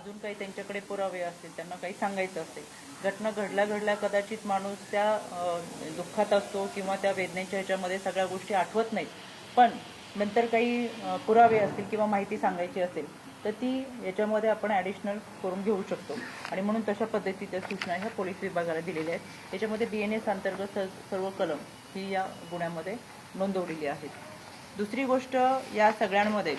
अजून काही त्यांच्याकडे पुरावे असतील त्यांना काही सांगायचं असेल. घटना घडल्या घडल्या कदाचित माणूस त्या दुःखात असतो किंवा त्या वेदनेच्या ह्याच्यामध्ये सगळ्या गोष्टी आठवत नाहीत. पण नंतर काही पुरावे असतील किंवा माहिती सांगायची असेल तर ती याच्यामध्ये आपण ॲडिशनल करून घेऊ शकतो. आणि म्हणून तशा पद्धतीच्या सूचना ह्या पोलीस विभागाला दिलेल्या आहेत. याच्यामध्ये बी एन एस अंतर्गत स- सर्व कलम ही या गुन्ह्यामध्ये नोंदवलेली आहेत. दुसरी गोष्ट या सगळ्यांमध्ये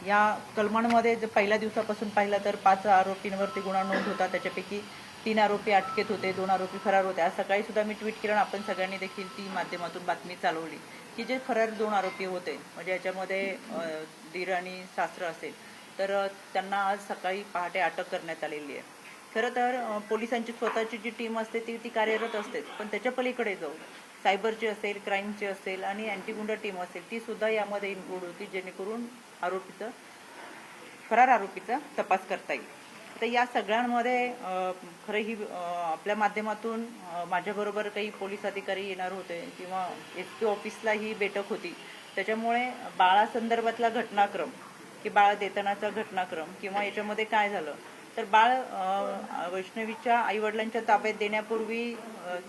या कलमांमध्ये जर पहिल्या दिवसापासून पाहिलं तर पाच आरोपींवरती गुन्हा नोंद होता त्याच्यापैकी तीन आरोपी अटकेत होते दोन आरोपी फरार होते. आज सकाळी सुद्धा मी ट्विट केलं आणि आपण सगळ्यांनी देखील ती माध्यमातून बातमी चालवली की जे फरार दोन आरोपी होते म्हणजे याच्यामध्ये दीर आणि सासरं असेल तर त्यांना आज सकाळी पहाटे अटक करण्यात आलेली आहे. खरं तर पोलिसांची स्वतःची जी टीम असते ती ती कार्यरत असते पण त्याच्या पलीकडे जाऊ सायबरची असेल क्राईमची असेल आणि अँटीगुंडा टीम असेल ती सुद्धा यामध्ये इन्क्लूड होती जेणेकरून आरोपीचं फरार आरोपीचा तपास करता येईल. तर या सगळ्यांमध्ये खरं ही आपल्या माध्यमातून माझ्याबरोबर काही पोलीस अधिकारी येणार होते किंवा एस पी ऑफिसला ही बैठक होती. त्याच्यामुळे बाळासंदर्भातला घटनाक्रम की बाळ देतानाचा घटनाक्रम किंवा याच्यामध्ये काय झालं तर बाळ अं, वैष्णवीच्या आईवडिलांच्या ताब्यात देण्यापूर्वी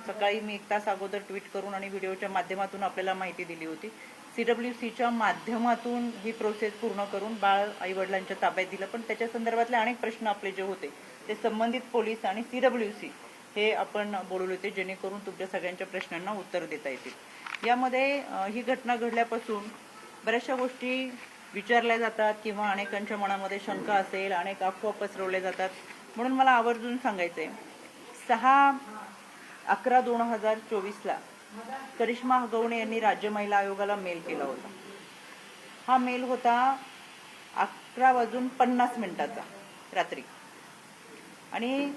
सकाळी मी एक तास अगोदर ट्विट करून आणि व्हिडिओच्या माध्यमातून आपल्याला माहिती दिली होती. सीडब्ल्यू सीच्या माध्यमातून ही प्रोसेस पूर्ण करून बाळ आईवडिलांच्या ताब्यात दिलं. पण त्याच्या संदर्भातले अनेक प्रश्न आपले जे होते ते संबंधित पोलीस आणि सीडब्ल्यू सी हे आपण बोलवले होते जेणेकरून तुमच्या सगळ्यांच्या प्रश्नांना उत्तर देता येतील. यामध्ये ही घटना घडल्यापासून बऱ्याचशा गोष्टी विचारल्या जातात किंवा अनेकांच्या मनामध्ये शंका असेल अनेक अफवा पसरवल्या जातात. म्हणून मला आवर्जून सांगायचंय सहा अकरा दोन हजार चोवीसला करिश्मा हगवणे यांनी राज्य महिला आयोगाला मेल केला होता. हा मेल होता अकरा वाजून पन्नास मिनिटाचा रात्री. आणि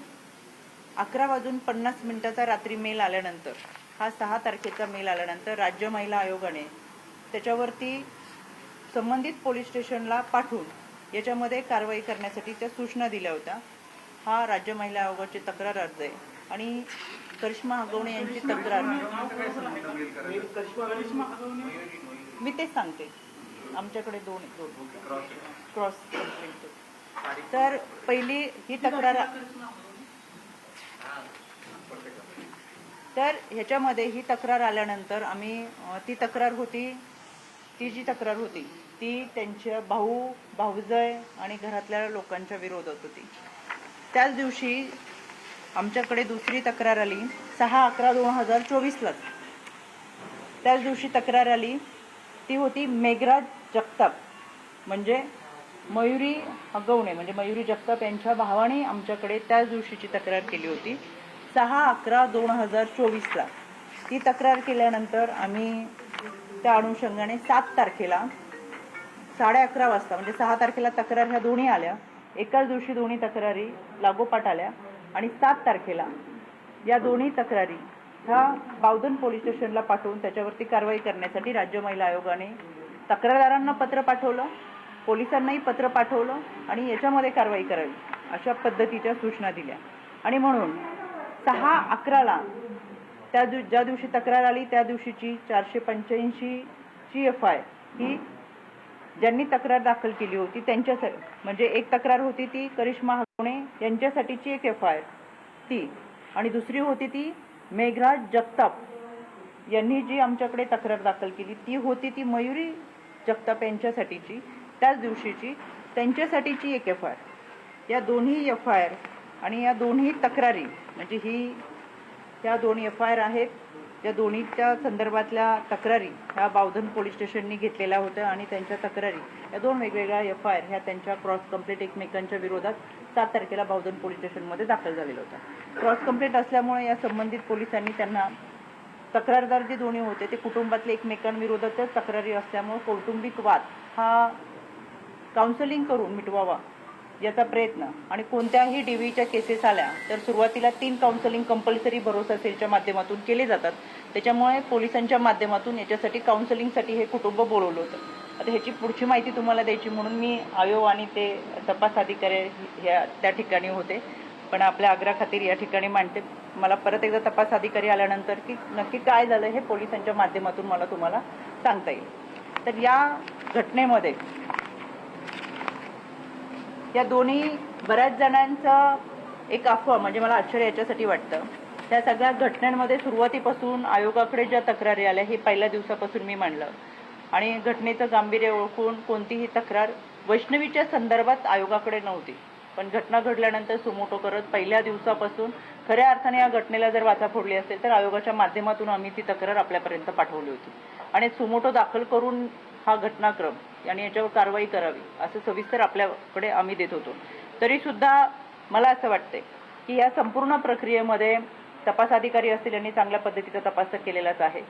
अकरा वाजून पन्नास मिनिटाचा रात्री मेल आल्यानंतर हा सहा तारखेचा मेल आल्यानंतर राज्य महिला आयोगाने त्याच्यावरती संबंधित पोलीस स्टेशनला पाठवून याच्यामध्ये कारवाई करण्यासाठी त्या सूचना दिल्या होत्या. हा राज्य महिला आयोगाची तक्रार अर्ज आहे. आणि करिश्मा हगवणे यांची तक्रार. मी तेच सांगते. आमच्याकडे दोन दोन. क्रॉस कंप्लेंट तर पहिली ही तक्रार तर ह्याच्यामध्ये ही तक्रार आल्यानंतर आम्ही ती तक्रार होती. ती जी तक्रार होती ती त्यांच्या भाऊ भाऊजय आणि घरातल्या लोकांच्या विरोधात होती. त्याच दिवशी आमच्याकडे दुसरी तक्रार आली सहा अकरा दोन हजार चोवीसलाच. त्याच दिवशी तक्रार आली ती होती मेघराज जगताप म्हणजे मयुरी हगवणे म्हणजे मयुरी जगताप यांच्या भावाने आमच्याकडे त्याच दिवशीची तक्रार केली होती. सहा अकरा दोन हजार चोवीसला. ती तक्रार केल्यानंतर आम्ही त्या अनुषंगाने सात तारखेला साडे अकरा वाजता म्हणजे सहा तारखेला तक्रार ह्या दोन्ही आल्या. एकाच दिवशी दोन्ही तक्रारी लागोपाठ आल्या. आणि सात तारखेला या दोन्ही तक्रारी ह्या बावधन पोलीस स्टेशनला पाठवून त्याच्यावरती कारवाई करण्यासाठी राज्य महिला आयोगाने तक्रारदारांना पत्र पाठवलं पोलिसांनाही पत्र पाठवलं आणि याच्यामध्ये कारवाई करावी अशा पद्धतीच्या सूचना दिल्या. आणि म्हणून सहा अकराला त्या दिव ज्या दिवशी तक्रार आली त्या दिवशीची चारशे पंच्याऐंशीची एफ आय ही ज्यांनी तक्रार दाखल केली होती त्यांच्यासाठी म्हणजे एक तक्रार होती ती करिश्मा हगवणे यांच्यासाठीची एक एफ आय आर ती. आणि दुसरी होती ती मेघराज जगताप यांनी जी आमच्याकडे तक्रार दाखल केली ती होती ती मयुरी जगताप यांच्यासाठीची त्याच दिवशीची त्यांच्यासाठीची एक एफ आय या दोन्ही एफ आय आर आणि या दोन्ही तक्रारी म्हणजे ही या दोन एफ आय आर आहेत या दोन्हीच्या संदर्भातल्या तक्रारी ह्या बावधन पोलीस स्टेशननी घेतलेल्या होत्या आणि त्यांच्या तक्रारी या दोन वेगवेगळ्या एफ आय आर ह्या त्यांच्या क्रॉस कंप्लेंट एकमेकांच्या विरोधात सात तारखेला बावधन पोलीस स्टेशनमध्ये दाखल झालेल्या होत्या. क्रॉस कंप्लेंट असल्यामुळे या संबंधित पोलिसांनी त्यांना तक्रारदार जे दोन्ही होते ते कुटुंबातले एकमेकांविरोधातच तक्रारी असल्यामुळे कौटुंबिक वाद हा काउन्सिलिंग करून मिटवावा याचा प्रयत्न. आणि कोणत्याही डीव्हीच्या केसेस आल्या तर सुरुवातीला तीन काउन्सिलिंग कंपल्सरी भरोसा सेलच्या माध्यमातून केले जातात. त्याच्यामुळे पोलिसांच्या माध्यमातून याच्यासाठी काउन्सिलिंगसाठी हे कुटुंब बोलवलं होतं. आता ह्याची पुढची माहिती तुम्हाला द्यायची म्हणून मी आयोग आणि ते तपास अधिकारी ह्या त्या ठिकाणी होते. पण आपल्या आग्रहाखातीर या ठिकाणी मांडते. मला परत एकदा तपास अधिकारी आल्यानंतर की नक्की काय झालं हे पोलिसांच्या माध्यमातून मला तुम्हाला सांगता येईल. तर या घटनेमध्ये या दोन्ही बऱ्याच जणांचं एक अफवा म्हणजे मला आश्चर्य याच्यासाठी वाटतं. त्या सगळ्या घटनांमध्ये सुरुवातीपासून आयोगाकडे ज्या तक्रारी आल्या हे पहिल्या दिवसापासून मी मांडलं. आणि घटनेचं गांभीर्य ओळखून कोणतीही तक्रार वैष्णवीच्या संदर्भात आयोगाकडे नव्हती. पण घटना घडल्यानंतर सुमोटो करत पहिल्या दिवसापासून खऱ्या अर्थाने या घटनेला जर वाचा फोडली असेल तर आयोगाच्या माध्यमातून आम्ही ती तक्रार आपल्यापर्यंत पाठवली होती. आणि सुमोटो दाखल करून हा घटनाक्रम आणि याच्यावर कारवाई करावी असं सविस्तर आपल्याकडे आम्ही देत होतो. तरीसुद्धा मला असं वाटतंय की या संपूर्ण प्रक्रियेमध्ये तपास अधिकारी असतील यांनी चांगल्या पद्धतीचा तपास केलेलाच आहे.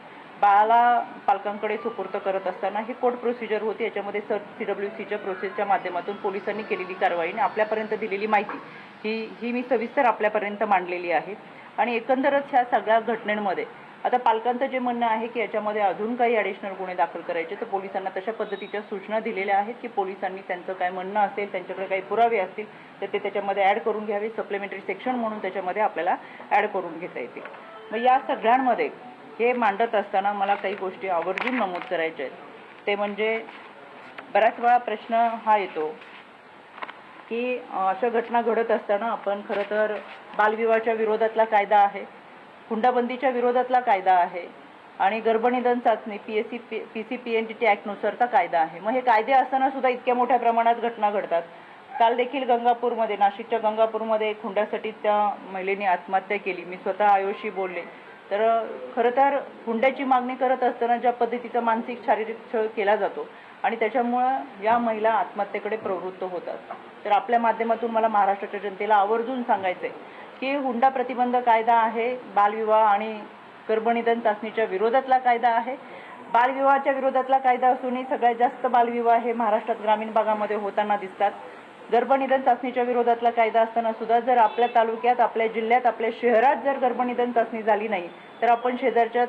बाळाला पालकांकडे सुपूर्त करत असताना ही कोर्ट प्रोसिजर होती याच्यामध्ये सर सी डब्ल्यू सीच्या प्रोसेसच्या माध्यमातून पोलिसांनी केलेली कारवाई आणि आपल्यापर्यंत दिलेली माहिती ही ही मी सविस्तर आपल्यापर्यंत मांडलेली आहे. आणि एकंदरच ह्या सगळ्या घटनेमध्ये आता पालकांचं जे म्हणणं आहे की याच्यामध्ये अजून काही ॲडिशनल गुन्हे दाखल करायचे तर पोलिसांना तशा पद्धतीच्या सूचना दिलेल्या आहेत की पोलिसांनी त्यांचं काय म्हणणं असेल त्यांच्याकडे काही पुरावे असतील तर ते त्याच्यामध्ये ॲड करून घ्यावे. सप्लिमेंटरी सेक्शन म्हणून त्याच्यामध्ये आपल्याला ॲड करून घेता येतील. मग या सगळ्यांमध्ये हे मांडत असताना मला काही गोष्टी आवर्जून नमूद करायच्या आहेत. ते म्हणजे बऱ्याच वेळा प्रश्न हा येतो की अशा घटना घडत असताना आपण खरं तर बालविवाहाच्या विरोधातला कायदा आहे. हुंडाबंदीच्या विरोधातला कायदा आहे आणि गर्भनिधन चाचणी P S C P P C P N D T ॲक्टनुसारचा कायदा आहे. मग हे कायदे असताना सुद्धा इतक्या मोठ्या प्रमाणात घटना घडतात. काल देखील गंगापूरमध्ये नाशिकच्या गंगापूरमध्ये एक हुंड्यासाठी त्या महिलेने आत्महत्या केली. मी स्वतः आयोशी बोलले. तर खरं तर हुंड्याची मागणी करत असताना ज्या पद्धतीचा मानसिक शारीरिक छळ केला जातो आणि त्याच्यामुळं या महिला आत्महत्येकडे प्रवृत्त होतात. तर आपल्या माध्यमातून मला महाराष्ट्राच्या जनतेला आवर्जून सांगायचं आहे की हुंडा प्रतिबंध कायदा आहे बालविवाह आणि गर्भनिधन चाचणीच्या विरोधातला कायदा आहे. बालविवाहाच्या विरोधातला कायदा असूनही सगळ्यात जास्त बालविवाह हे महाराष्ट्रात ग्रामीण भागामध्ये होताना दिसतात. गर्भनिधन चाचणीच्या विरोधातला कायदा असताना सुद्धा जर आपल्या तालुक्यात आपल्या जिल्ह्यात आपल्या शहरात जर गर्भनिधन चाचणी झाली नाही तर आपण शेजारच्या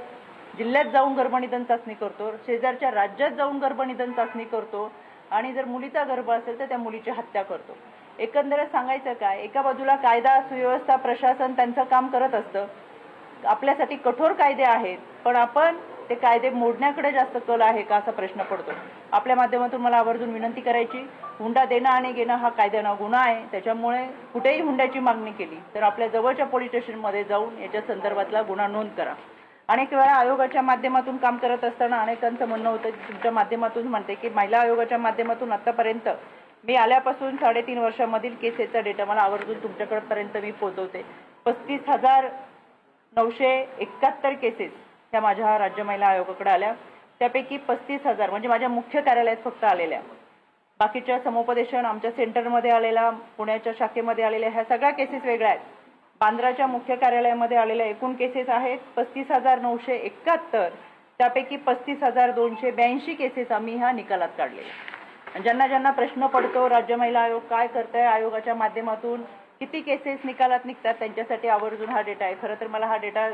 जिल्ह्यात जाऊन गर्भनिधन चाचणी करतो शेजारच्या राज्यात जाऊन गर्भनिधन चाचणी करतो आणि जर मुलीचा गर्भ असेल तर त्या मुलीची हत्या करतो. एकंदरीत सांगायचं काय? एका बाजूला कायदा सुव्यवस्था प्रशासन त्यांचं काम करत असतं. आपल्यासाठी कठोर कायदे आहेत पण आपण ते कायदे मोडण्याकडे जास्त कल आहे का असा प्रश्न पडतो. आपल्या माध्यमातून मला आवर्जून विनंती करायची हुंडा देणं आणि घेणं हा कायद्यानं गुन्हा आहे. त्याच्यामुळे कुठेही हुंड्याची मागणी केली तर आपल्या जवळच्या पोलीस स्टेशनमध्ये जाऊन याच्या संदर्भातला गुन्हा नोंद करा. अनेक वेळा आयोगाच्या माध्यमातून काम करत असताना अनेकांचं म्हणणं होतं तुमच्या माध्यमातून म्हणते की महिला आयोगाच्या माध्यमातून आतापर्यंत मी आल्यापासून साडेतीन वर्षामधील केसेसचा डेटा मला आवर्जून तुमच्याकडपर्यंत मी पोहोचवते. पस्तीस हजार नऊशे एकाहत्तर केसेस ह्या माझ्या राज्य महिला आयोगाकडे आल्या. त्यापैकी पस्तीस हजार म्हणजे माझ्या मुख्य कार्यालयात फक्त आलेल्या. बाकीच्या समुपदेशन आमच्या सेंटरमध्ये आलेल्या पुण्याच्या शाखेमध्ये आलेल्या ह्या सगळ्या केसेस वेगळ्या आहेत. बांद्राच्या मुख्य कार्यालयामध्ये आलेल्या एकूण केसेस आहेत पस्तीस हजार नऊशे एकाहत्तर. त्यापैकी पस्तीस हजार दोनशे ब्याऐंशी केसेस आम्ही ह्या निकालात काढलेल्या ज्यांना ज्यांना प्रश्न पडतो राज्य महिला आयोग काय करत आहे आयोगाच्या माध्यमातून किती केसेस निकालात निघतात त्यांच्यासाठी आवर्जून हा डेटा आहे. खरं तर मला हा डेटा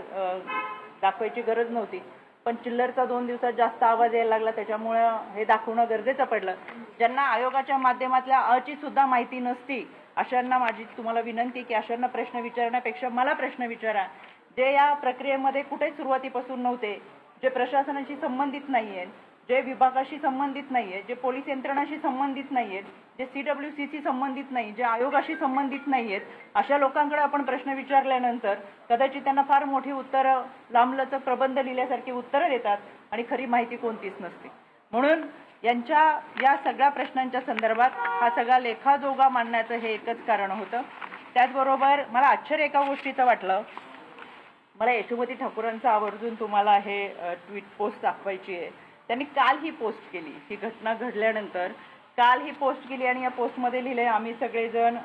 दाखवायची गरज नव्हती. पण चिल्लरचा दोन दिवसात जास्त आवाज यायला लागला त्याच्यामुळं हे दाखवणं गरजेचं पडलं. ज्यांना आयोगाच्या माध्यमातल्या अची सुद्धा माहिती नसती अशांना माझी तुम्हाला विनंती की अशांना प्रश्न विचारण्यापेक्षा मला प्रश्न विचारा. जे या प्रक्रियेमध्ये कुठेच सुरुवातीपासून नव्हते जे प्रशासनाशी संबंधित नाही आहेत जे विभागाशी संबंधित नाही आहेत जे पोलीस यंत्रणाशी संबंधित नाही आहेत जे सी डब्ल्यू सीशी संबंधित नाही जे आयोगाशी संबंधित नाही आहेत अशा लोकांकडे आपण प्रश्न विचारल्यानंतर कदाचित त्यांना फार मोठी उत्तरं लांबलचक प्रबंध लिहिल्यासारखी उत्तरं देतात आणि खरी माहिती कोणतीच नसते. म्हणून यांच्या या सगळ्या प्रश्नांच्या संदर्भात हा सगळा लेखाजोगा मांडण्याचं हे एकच कारण होतं. त्याचबरोबर मला आश्चर्य एका गोष्टीचं वाटलं. मला यशोमती ठाकूरांचं आवर्जून तुम्हाला हे ट्विट पोस्ट दाखवायची आहे. त्यांनी काल ही पोस्ट केली. ही घटना घडल्यानंतर काल ही पोस्ट केली आणि या पोस्टमध्ये लिहिले आम्ही सगळेजण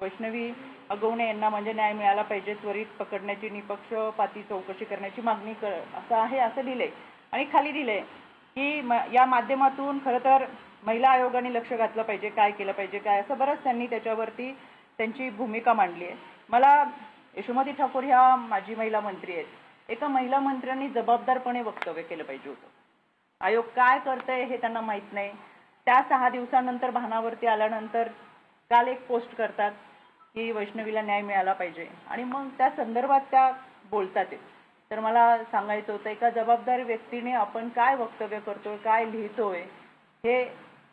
वैष्णवी अगवणे यांना म्हणजे न्याय मिळाला पाहिजे त्वरित पकडण्याची निपक्षपाती चौकशी करण्याची मागणी कर असं आहे असं लिहिलंय. आणि खाली दिलंय की म या माध्यमातून खरं तर महिला आयोगाने लक्ष घातलं पाहिजे काय केलं पाहिजे काय असं बरंच त्यांनी त्याच्यावरती त्यांची भूमिका मांडली आहे. मला यशोमती ठाकूर ह्या माजी महिला मंत्री आहेत. एका महिला मंत्र्यांनी जबाबदारपणे वक्तव्य केलं पाहिजे होतं. आयोग काय करतंय हे त्यांना माहीत नाही. त्या सहा दिवसानंतर भानावरती आल्यानंतर काल एक पोस्ट करतात की वैष्णवीला न्याय मिळाला पाहिजे. आणि मग त्या संदर्भात त्या बोलतात. तर मला सांगायचं होतं एका जबाबदार व्यक्तीने आपण काय वक्तव्य करतोय काय लिहितोय हे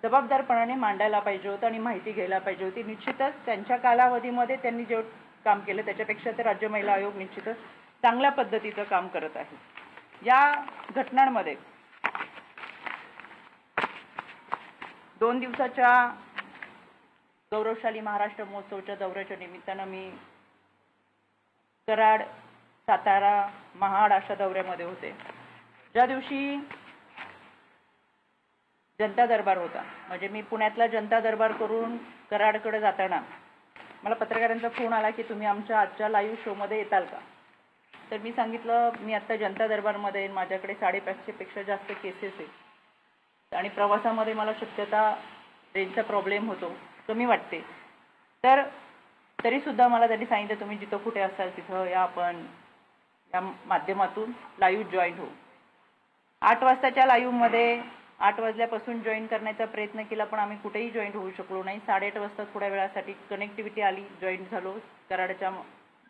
जबाबदारपणाने मांडायला पाहिजे होतं आणि माहिती घ्यायला पाहिजे होती. निश्चितच त्यांच्या कालावधीमध्ये त्यांनी जे काम केलं त्याच्यापेक्षा ते राज्य महिला आयोग निश्चितच चांगल्या पद्धतीचं काम करत आहे. या घटनांमध्ये दोन दिवसाच्या गौरवशाली महाराष्ट्र महोत्सवच्या दौऱ्याच्या निमित्तानं मी कराड सातारा महाड अशा दौऱ्यामध्ये होते. ज्या दिवशी जनता दरबार होता म्हणजे मी पुण्यातला जनता दरबार करून कराडकडे जाताना मला पत्रकारांचा फोन आला की तुम्ही आमच्या आजच्या लाईव्ह शोमध्ये येताल का? तर मी सांगितलं मी आत्ता जनता दरबारमध्ये माझ्याकडे साडेपाचशेपेक्षा जास्त केसेस आहेत. आणि प्रवासामध्ये मला शक्यता ट्रेनचा प्रॉब्लेम होतो कमी वाटते. तर तरीसुद्धा मला त्यांनी सांगितलं तुम्ही जिथं कुठे असाल तिथं या आपण या माध्यमातून लाईव्ह जॉईन होऊ आठ वाजताच्या लाईव्हमध्ये आठ वाजल्यापासून जॉईन करण्याचा प्रयत्न केला पण आम्ही कुठेही जॉईन होऊ शकलो नाही. साडेआठ वाजता थोड्या वेळासाठी कनेक्टिव्हिटी आली जॉईन झालो कराडच्या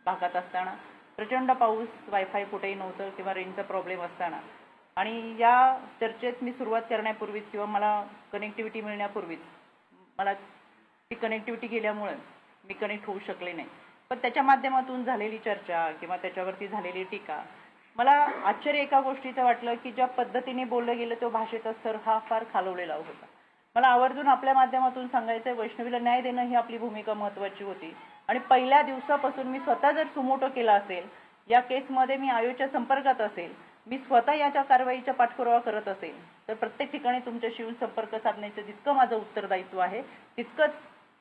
भागात असताना. प्रचंड पाऊस वायफाय कुठेही नव्हतं किंवा रेंजचा प्रॉब्लेम असताना. आणि या चर्चेत मी सुरुवात करण्यापूर्वीच किंवा मला कनेक्टिव्हिटी मिळण्यापूर्वीच मला ती कनेक्टिव्हिटी गेल्यामुळे मी कनेक्ट होऊ शकले नाही. पण त्याच्या माध्यमातून झालेली चर्चा किंवा त्याच्यावरती झालेली टीका मला आश्चर्य एका गोष्टीचं वाटलं की ज्या पद्धतीने बोललं गेलं तो भाषेचा स्तर हा फार खालवलेला होता. मला आवर्जून आपल्या माध्यमातून सांगायचं वैष्णवीला न्याय देणं ही आपली भूमिका महत्त्वाची होती. आणि पहिल्या दिवसापासून मी स्वतः जर सुमोटो केला असेल या केसमध्ये मी आयोच्या संपर्कात असेल मी स्वतः याच्या कारवाईचा पाठपुरावा करत असेल तर प्रत्येक ठिकाणी तुमच्याशी संपर्क साधण्याचं जितकं माझं उत्तरदायित्व आहे तितकंच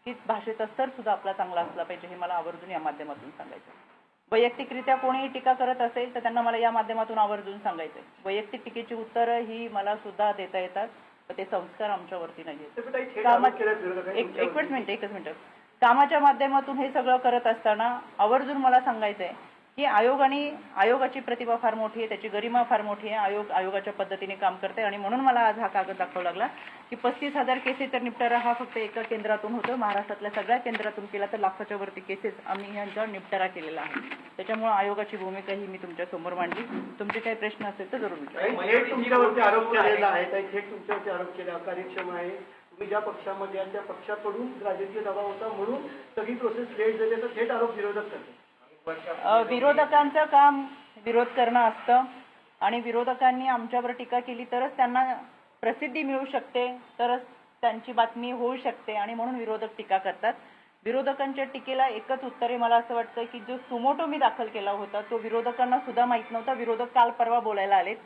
की भाषेचा स्तर सुद्धा आपला चांगला असला पाहिजे हे मला आवर्जून या माध्यमातून सांगायचं. वैयक्तिकरित्या कोणीही टीका करत असेल तर त्यांना मला या माध्यमातून आवर्जून सांगायचंय. वैयक्तिक टीकेची उत्तरं ही मला सुद्धा देता येतात ते संस्कार आमच्यावरती नाही कामाच्या माध्यमातून हे सगळं करत असताना आवर्जून मला सांगायचंय की आयोगाने आयोगाची प्रतिभा फार मोठी आहे त्याची गरिमा फार मोठी आहे आयोग आयोगाच्या पद्धतीने काम करते आणि म्हणून मला आज हा कागद दाखवावा लागला की पस्तीस हजार केसेसचा निपटारा हा फक्त एका केंद्रातून होतो. महाराष्ट्रातल्या सगळ्या केंद्रातून केला तर लाखाच्या वरती केसेस आम्ही यांच्यावर निपटारा केलेला आहे. त्याच्यामुळे आयोगाची भूमिका ही मी तुमच्यासमोर मांडली. तुमचे काही प्रश्न असेल तर जरूर विचारा. आरोप केलेला आहे. तुमच्यावरती आरोप केला. अकार्यक्षम आहे. तुम्ही ज्या पक्षामध्ये त्या पक्षाकडून राजकीय दबाव होता म्हणून सगळी प्रोसेस लेट झाली. असा थेट आरोप विरोधक करते विरोधकांचं काम विरोध करणं असतं. आणि विरोधकांनी आमच्यावर टीका केली तरच त्यांना प्रसिद्धी मिळू शकते तरच त्यांची बातमी होऊ शकते आणि म्हणून विरोधक टीका करतात. विरोधकांच्या टीकेला एकच उत्तर आहे मला असं वाटतं की जो सुमोटो मी दाखल केला होता तो विरोधकांना सुद्धा माहीत नव्हता. विरोधक काल परवा बोलायला आलेत.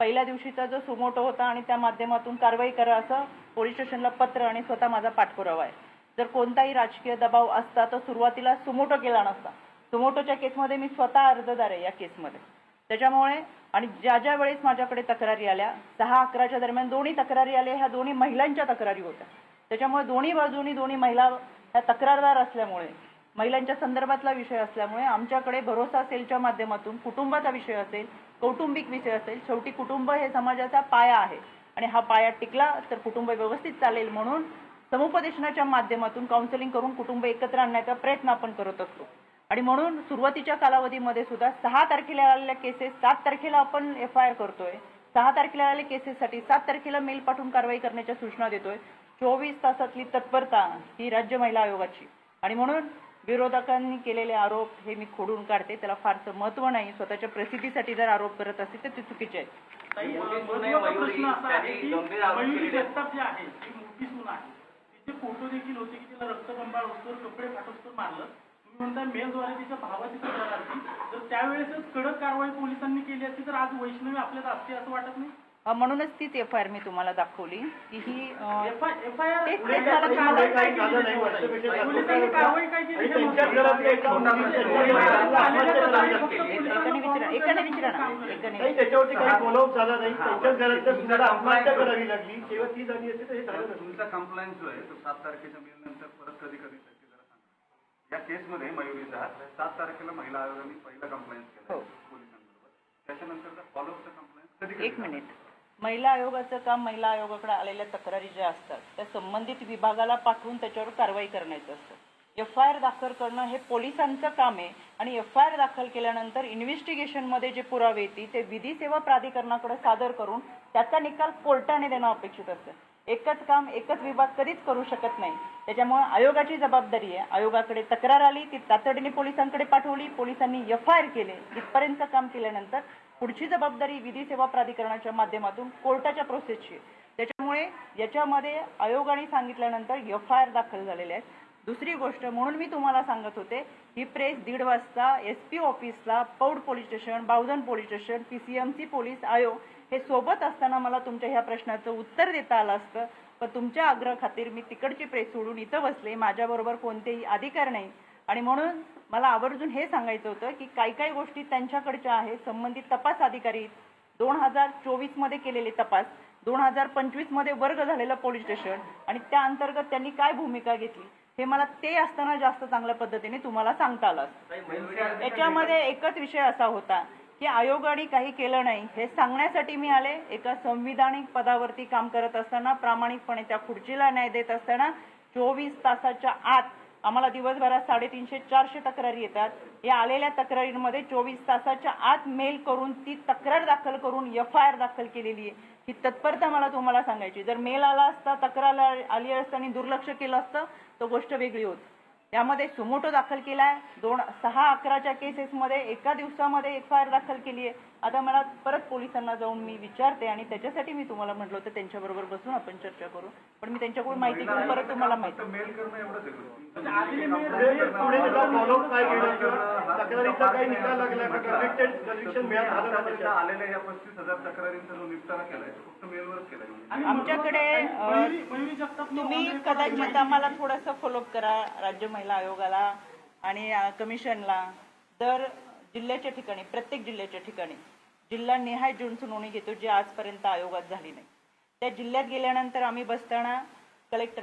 पहिल्या दिवशीचा जो सुमोटो होता आणि त्या माध्यमातून कारवाई करा असं पोलीस स्टेशनला पत्र आणि स्वतः माझा पाठपुरावा आहे. जर कोणताही राजकीय दबाव असता तर सुरुवातीला सुमोटो केला नसता. सुमोटोच्या केसमध्ये मी स्वतः अर्जदार आहे या केसमध्ये त्याच्यामुळे आणि ज्या ज्या वेळेस माझ्याकडे तक्रारी आल्या सहा अकराच्या दरम्यान दोन्ही तक्रारी आल्या ह्या दोन्ही महिलांच्या तक्रारी होत्या. त्याच्यामुळे दोन्ही बाजूनी दोन्ही महिला ह्या तक्रारदार असल्यामुळे महिलांच्या संदर्भातला विषय असल्यामुळे आमच्याकडे भरोसा सेलच्या माध्यमातून कुटुंबाचा विषय असेल कौटुंबिक विषय असेल शेवटी कुटुंब हे समाजाचा पाया आहे. आणि हा पाया टिकला तर कुटुंब व्यवस्थित चालेल म्हणून समुपदेशनाच्या माध्यमातून काउन्सिलिंग करून कुटुंब एकत्र आणण्याचा प्रयत्न आपण करत असतो. आणि म्हणून सुरुवातीच्या कालावधीमध्ये सुद्धा सहा तारखेला आलेल्या केसेस सात तारखेला आपण एफ आय आर करतोय. सहा तारखेला आलेल्या केसेससाठी सात तारखेला मेल पाठवून कारवाई करण्याच्या सूचना देतोय. चोवीस तासातली तत्परता ही राज्य महिला आयोगाची. आणि म्हणून विरोधकांनी केलेले आरोप हे मी खोडून काढते. त्याला फारसं महत्त्व नाही. स्वतःच्या प्रसिद्धीसाठी जर आरोप करत असतील तर ते चुकीचे आहेत. फोटो देखील होते की तिला रक्तबंबाळ असतो कपडे मारलं. म्हणता मेलद्वारे तिच्या भावाची तक्रार आली. जर त्यावेळेसच कडक कारवाई पोलिसांनी केली असती तर आज वैष्णवी आपल्यात असते असं वाटत नाही? म्हणूनच तीच एफ आय आर मी तुम्हाला दाखवली की ही अ, F I F I R तेच- पुढे तेच झालं काही- तुम्हाला पुढे काही झालं नाही वर्षपेक्षा जास्त पोलिसांनी काळ कारवाई काय आणि केली त्यांच्याच घरातल्या एका मुलीच्या जोडीला आत्महत्या करावी लागते. एकाने विचारा एकाने विचारा ना एकाने नाही त्याच्यावरती काही फॉलोअप झाला नाही. त्यांच्याच घरातल्या सुनाला आत्महत्या करावी लागली तेव्हा ती झाली असते तर हे झालं नसतं. तुमचा कंप्लायन्स जो आहे तो सात तारखेच्या मेल नंतर परत कधी कधी या केसमध्ये मयुरीचा सात तारखेला महिला आयोगाने पहिला कंप्लायन्स केला हो. पोलिसांबरोबर त्याच्यानंतरचा फॉलोअपचा कंप्लायन्स कधी कधी एक मिनिट. महिला आयोगाचं काम महिला आयोगाकडे आलेल्या तक्रारी ज्या असतात त्या संबंधित विभागाला पाठवून त्याच्यावर कारवाई करण्याचं असतं. एफ आय आर दाखल करणं हे पोलिसांचं काम आहे आणि एफ आय आर दाखल केल्यानंतर इन्व्हेस्टिगेशनमध्ये जे पुरावे येतील ते विधी सेवा प्राधिकरणाकडे सादर करून त्याचा निकाल कोर्टाने देणं अपेक्षित असतं. एकच काम एकच विभाग कधीच करू शकत नाही. त्याच्यामुळे आयोगाची जबाबदारी आहे. आयोगाकडे तक्रार आली ती तातडीने पोलिसांकडे पाठवली पोलिसांनी एफ आय आर केले. इथपर्यंत काम केल्यानंतर पुढची जबाबदारी विधी सेवा प्राधिकरणाच्या माध्यमातून कोर्टाच्या प्रोसेसची आहे. त्याच्यामुळे याच्यामध्ये आयोगाने सांगितल्यानंतर एफ आय आर दाखल झालेले आहेत. दुसरी गोष्ट म्हणून मी तुम्हाला सांगत होते ही प्रेस दीड वाजता एस पी ऑफिसला Paud police station Bavdhan police station P C M C police आयोग हे सोबत असताना मला तुमच्या ह्या प्रश्नाचं उत्तर देता आलं असतं. पण तुमच्या आग्रह खातीर मी तिकडची प्रेस सोडून इथं बसले. माझ्याबरोबर कोणतेही अधिकार नाही. आणि म्हणून मला आवर्जून हे सांगायचं होतं की काही काही गोष्टी त्यांच्याकडच्या आहेत. संबंधित तपास अधिकारी दोन हजार चोवीसमध्ये केलेले तपास दोन हजार पंचवीसमध्ये वर्ग झालेलं पोलीस स्टेशन आणि त्या अंतर्गत त्यांनी काय भूमिका घेतली हे मला ते असताना जास्त चांगल्या पद्धतीने तुम्हाला सांगता आलं असतं. याच्यामध्ये एकच विषय असा होता की आयोगाने काही केलं नाही. हे सांगण्यासाठी मी आले. एका संविधानिक पदावरती काम करत असताना प्रामाणिकपणे त्या खुर्चीला न्याय देत असताना चोवीस तासाच्या आत आम्हाला दिवसभरात साडेतीनशे चारशे तक्रारी येतात. या आलेल्या तक्रारींमध्ये चोवीस तासाच्या आत मेल करून ती तक्रार दाखल करून एफ आय आर दाखल केलेली आहे. ही तत्परता मला तुम्हाला सांगायची जर मेल आला असता तक्रार आली असता आणि दुर्लक्ष केलं असतं तर गोष्ट वेगळी होती. त्यामध्ये सुमोटो दाखल केलाय दोन सहा अकराच्या केसेसमध्ये एका दिवसामध्ये एफ आय आर दाखल केली आहे आता मला परत पोलिसांना जाऊन मी विचारते आणि त्याच्यासाठी मी तुम्हाला म्हटलं होतं त्यांच्याबरोबर बसून आपण चर्चा करू पण मी त्यांच्याकडून माहिती घेऊन परत तुम्हाला माहिती तक्रारीचा काही निकाल लागला का? कन्व्हिक्टेड कन्व्हिक्शन मिळालं झालं का आतापर्यंत त्याच्यात? आलेल्या या पस्तीस हजार तक्रारींचा जो निपटारा केलाय तो फक्त मेलवरच केलाय. आमच्याकडे, अ, तुम्ही कदाचित आम्हाला थोडंसं फॉलोअप करा राज्य महिला आयोगाला आणि अ, कमिशनला दर जिल्ह्याच्या ठिकाणी प्रत्येक जिल्ह्याच्या ठिकाणी जिल्हा निहाय जून सुनावणी घेतो जी आजपर्यंत आयोगात झाली नाही. त्या जिल्ह्यात गेल्यानंतर आम्ही बसताना कलेक्टर